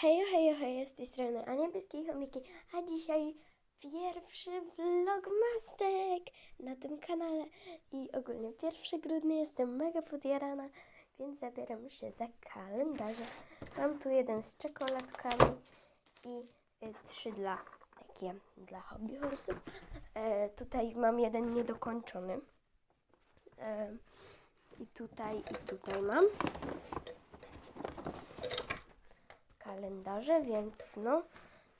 Hejo, hejo, hejo, z tej strony a niebieskiej chomiki, a dzisiaj pierwszy vlogmastek na tym kanale i ogólnie 1 grudnia jestem mega podjarana, więc zabieram się za kalendarze. Mam tu jeden z czekoladkami i y, trzy dla takie dla hobby horse'ów. E, tutaj mam jeden niedokończony. E, I tutaj, i tutaj mam kalendarze, więc no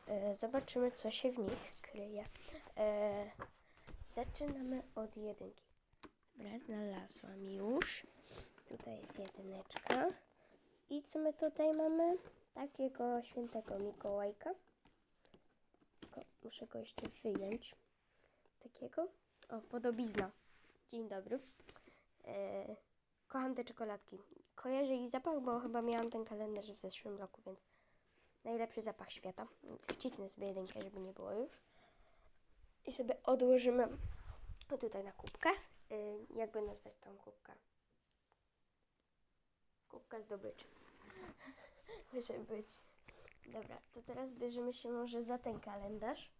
e, zobaczymy, co się w nich kryje. E, zaczynamy od jedynki. Dobra, znalazłam już. Tutaj jest jedyneczka. I co my tutaj mamy? Takiego świętego Mikołajka. Tylko muszę go jeszcze wyjąć. Takiego. O, podobizna. Dzień dobry. E, kocham te czekoladki. Kojarzę ich zapach, bo chyba miałam ten kalendarz w zeszłym roku, więc najlepszy zapach świata. Wcisnę sobie jedynkę, żeby nie było już. I sobie odłożymy tutaj na kubkę. Y, jakby nazwać tą kubkę? Kubka zdobyczy. Może być. Dobra, to teraz bierzemy się może za ten kalendarz.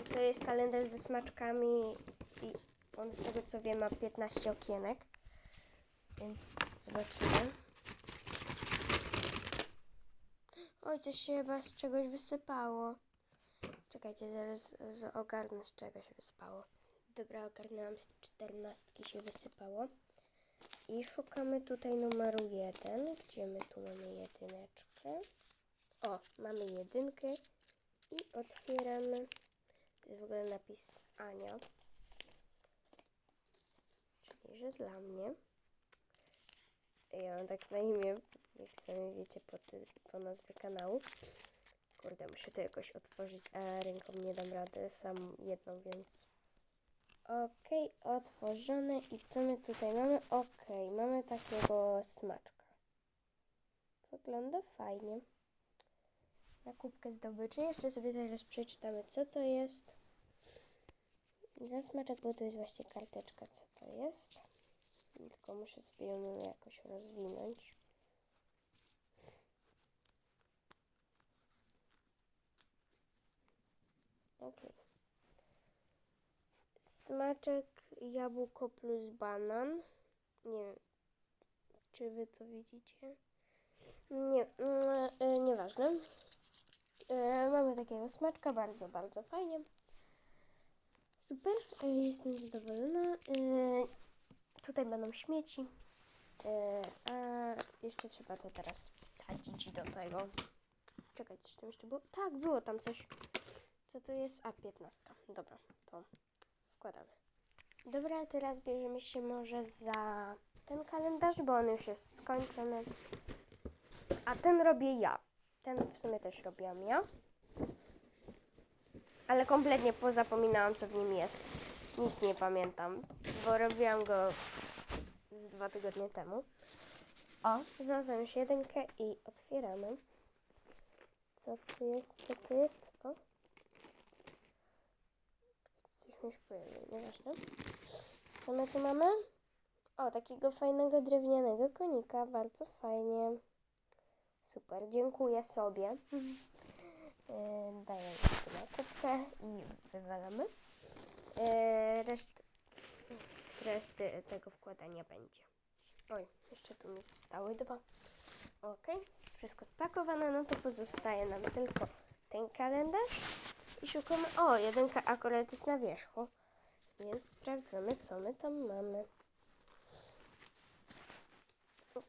I to jest kalendarz ze smaczkami i on z tego co wiem ma 15 okienek. Więc zobaczymy. Oj, coś się chyba z czegoś wysypało. Czekajcie, zaraz ogarnę z czegoś wysypało. Dobra, ogarnęłam z czternastki się wysypało. I szukamy tutaj numeru jeden. Gdzie my tu mamy jedyneczkę? O, mamy jedynkę. I otwieramy. To jest w ogóle napis Ania. Czyli, że dla mnie. Ja mam tak na imię, jak sami wiecie po, ty, po nazwie kanału. Kurde, muszę to jakoś otworzyć, a ręką nie dam rady, sam jedną, więc... Okej, otworzone i co my tutaj mamy? Okej, mamy takiego smaczka. Wygląda fajnie. Na kubkę zdobyczy. Jeszcze sobie teraz przeczytamy, co to jest. Za smaczek, bo to jest właśnie karteczka, co to jest. Tylko muszę sobie ją jakoś rozwinąć. Ok. Smaczek jabłko plus banan. Nie wiem, czy wy to widzicie. Nie, mm, e, nieważne. E, mamy takiego smaczka, bardzo, bardzo fajnie. Super, e, jestem zadowolona. E, tutaj będą śmieci. E, a jeszcze trzeba to teraz wsadzić do tego. Czekaj, coś tam jeszcze było? Tak, było tam coś. Co to jest? A, 15. Dobra, to wkładamy. Dobra, teraz bierzemy się może za ten kalendarz, bo on już jest skończony. A ten robię ja. Ten w sumie też robiłam ja. Ale kompletnie pozapominałam, co w nim jest. Nic nie pamiętam, bo robiłam go z dwa tygodnie temu. O, znalazłam już jedynkę i otwieramy. Co tu jest? Co tu jest? O. Coś mi się pojawiło, nieważne. Co my tu mamy? O, takiego fajnego drewnianego konika, bardzo fajnie. Super, dziękuję sobie. Yy, daję tu na kubkę i wywalamy. Yy, reszt, reszty tego wkładania będzie. Oj, jeszcze tu mi zostały dwa. Ok, wszystko spakowane, no to pozostaje nam tylko ten kalendarz i szukamy. O, jedynka akurat jest na wierzchu, więc sprawdzamy, co my tam mamy.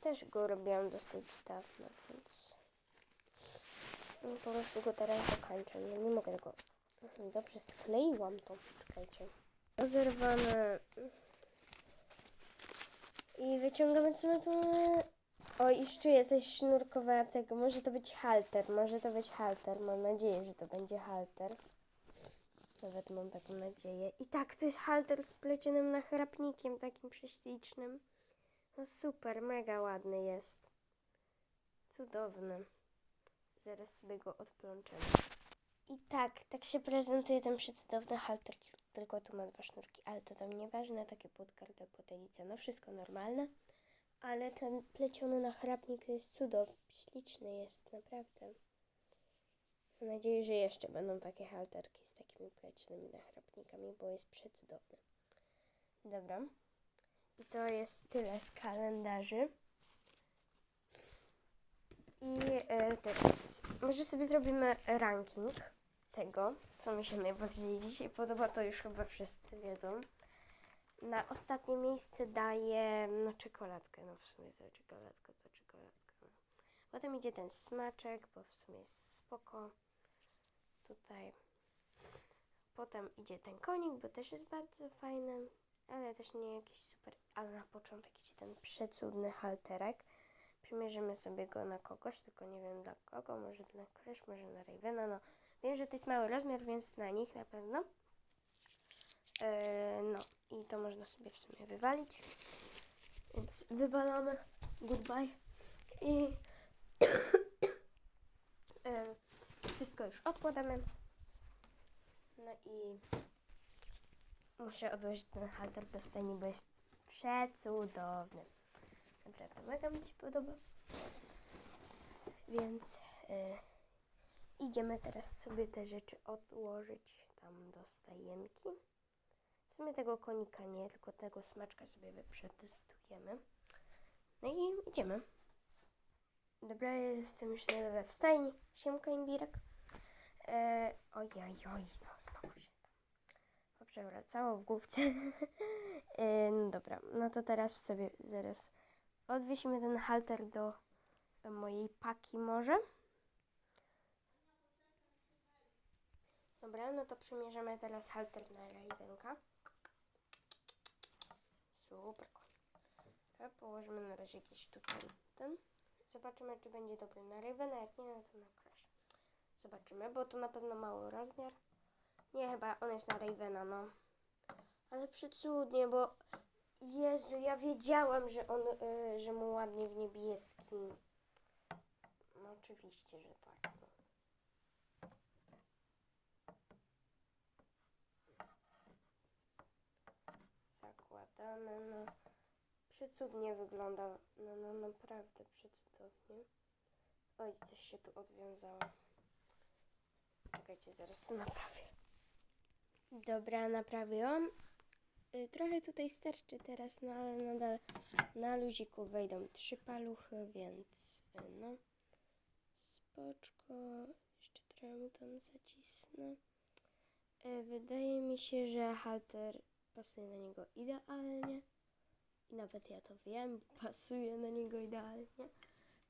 Też go robiłam dosyć dawno, więc no, po prostu go teraz dokończę. No nie mogę tego. Mhm, Dobrze, skleiłam to. Czekajcie. Rozerwane. I wyciągamy co my tu. O, i czuję coś sznurkowatego. Może to być halter. Może to być halter. Mam nadzieję, że to będzie halter. Nawet mam taką nadzieję. I tak, to jest halter z plecionym nachrapnikiem takim prześlicznym. No super, mega ładny jest. Cudowny. Zaraz sobie go odplączymy. I tak, tak się prezentuje ten przecudowny halter, tylko tu ma dwa sznurki, ale to tam nieważne, takie podkardę, potelice, no wszystko normalne. Ale ten pleciony nachrapnik jest cudowny, śliczny jest, naprawdę. Mam nadzieję, że jeszcze będą takie halterki z takimi plecznymi nachrapnikami, bo jest przecudowny. Dobra. I to jest tyle z kalendarzy. I e, teraz może sobie zrobimy ranking tego, co mi się najbardziej dzisiaj podoba, to już chyba wszyscy wiedzą. Na ostatnie miejsce daję no, czekoladkę. No w sumie to czekoladka, to czekoladka. Potem idzie ten smaczek, bo w sumie jest spoko. Tutaj. Potem idzie ten konik, bo też jest bardzo fajny, ale też nie jakiś super. Ale na początek idzie ten przecudny halterek. Przymierzymy sobie go na kogoś, tylko nie wiem dla kogo, może dla Crash, może na Ravena. No, wiem, że to jest mały rozmiar, więc na nich na pewno. Eee, no i to można sobie w sumie wywalić. Więc wywalamy. Goodbye. I Eee, wszystko już odkładamy. No i muszę odłożyć ten halter do stajni, bo jest przecudowny. Naprawdę mega mi się podoba. Więc e, idziemy teraz sobie te rzeczy odłożyć tam do stajenki. W sumie tego konika nie, tylko tego smaczka sobie przetestujemy. No i idziemy. Dobra, jestem już na dole w stajni. Siemka imbirek. E, ojej, oj, no znowu się tam poprzewracało w główce. e, no dobra, no to teraz sobie zaraz odwiesimy ten halter do e, mojej paki może. Dobra, no to przymierzymy teraz halter na Ravenka. Super. Położymy na razie jakiś tutaj ten. Zobaczymy, czy będzie dobry na Ravena, jak nie, no to na Crash. Zobaczymy, bo to na pewno mały rozmiar. Nie, chyba on jest na Ravena, no. Ale przecudnie, bo Jezu, ja wiedziałam, że on, y, że mu ładnie w niebieski. No oczywiście, że tak. No. Zakładamy, no. Przecudnie wygląda, no, no naprawdę przecudownie. Oj, coś się tu odwiązało. Czekajcie, zaraz naprawię. Dobra, naprawiłam. Y, Trochę tutaj sterczy teraz, no ale nadal na luziku wejdą trzy paluchy, więc y, no spoczko. Jeszcze trochę mu tam zacisnę. Y, Wydaje mi się, że halter pasuje na niego idealnie. I nawet ja to wiem, pasuje na niego idealnie.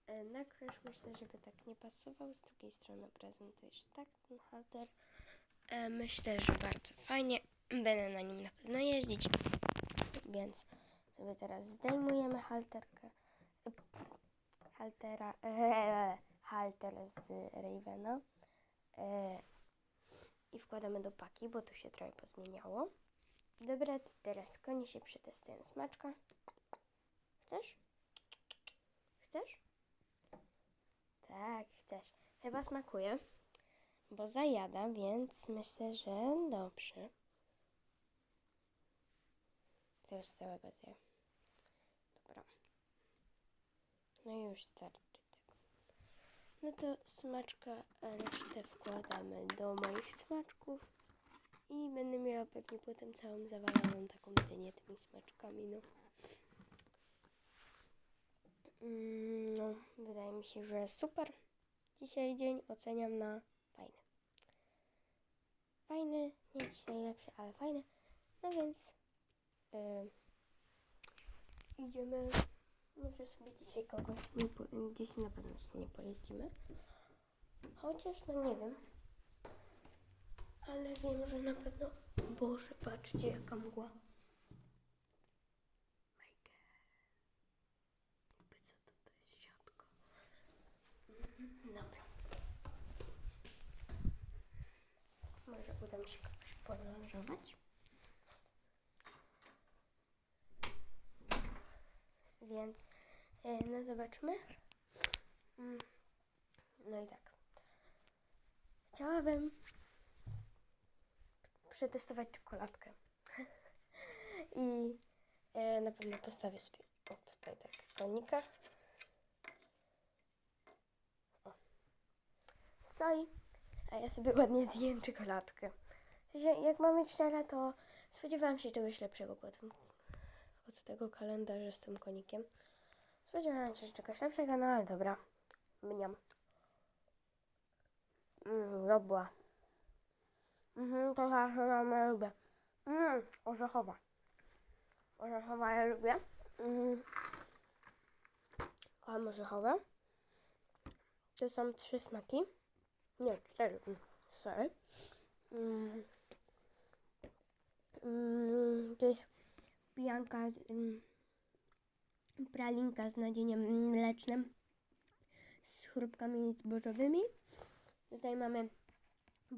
Na myślę, żeby tak nie pasował. Z drugiej strony prezentujesz tak ten halter. E, Myślę, że bardzo fajnie. Będę na nim na pewno jeździć. Więc sobie teraz zdejmujemy halterkę. Haltera. E, halter z Ravena. E, I wkładamy do paki, bo tu się trochę pozmieniało. Dobra, teraz koni się przetestują smaczka. Chcesz? Chcesz? Tak, chcesz. Chyba smakuje bo zajada, więc myślę, że dobrze. Teraz całego zje. Dobra. No i już starczy tego. No to smaczka, resztę wkładamy do moich smaczków i będę miała pewnie potem całą zawaloną taką dynię tymi smaczkami, no. Mm, No, wydaje mi się, że super. Dzisiaj dzień oceniam na fajny. Nie jakiś najlepszy, ale fajny. No więc yy, idziemy. Może sobie dzisiaj kogoś nie po, gdzieś na pewno sobie nie pojeździmy. Chociaż no nie wiem. Ale wiem, że na pewno. Boże, patrzcie jaka mgła. My God. Jakby co to, to jest siatko. Mhm, Dobra. Mi się kogoś podlanżować. Więc, e, no zobaczmy. Mm, No i tak. Chciałabym przetestować czekoladkę. I e, na pewno postawię sobie tutaj tak konika. Stoi. A ja sobie ładnie zjem czekoladkę. W sensie, jak mam być szczera, to spodziewałam się czegoś lepszego po tym, od tego kalendarza z tym konikiem. Spodziewałam się czegoś lepszego, no ale dobra. Mniam. Mmm, dobra. Mhm, to chyba ja lubię. Mmm, orzechowa. Orzechowa ja lubię. Mm. Kocham orzechowe. To są trzy smaki. Nie, cztery. Mm, Sorry. Mm. Mm, to jest pijanka, z, pralinka z nadzieniem mlecznym z chrupkami zbożowymi. Tutaj mamy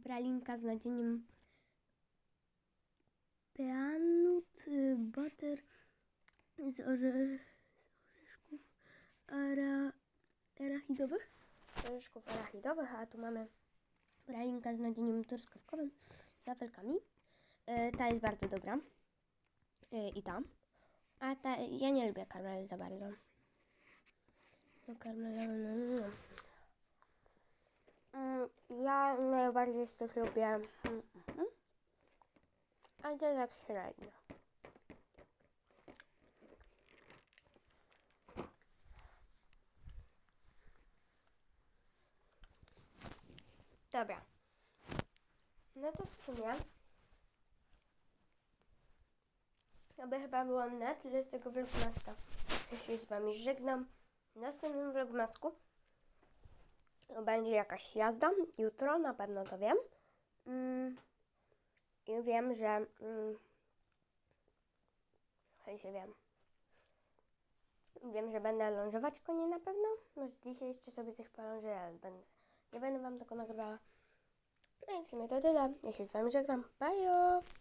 pralinka z nadzieniem peanut, y, butter z, orze, z orzeszków ara, arachidowych. Z orzeszków arachidowych, a tu mamy pralinka z nadzieniem truskawkowym z wafelkami. E, ta jest bardzo dobra. E, I ta. A ta, ja nie lubię karmelu za bardzo. No karmelu, no, no. Mm, Ja najbardziej z tych lubię. mm, mhm. A to tak średnio. Dobra. No to w sumie. To by chyba było na tyle z tego vlogmaska. Ja się z wami żegnam. W następnym vlogmasku będzie jakaś jazda. Jutro na pewno to wiem. Mm. I wiem, że... Mm, się wiem. Wiem, że będę lążować konie na pewno. Może dzisiaj jeszcze sobie coś polążę, ale będę, nie będę wam tego nagrywała. No i w sumie to tyle. Ja się z wami żegnam. Bye!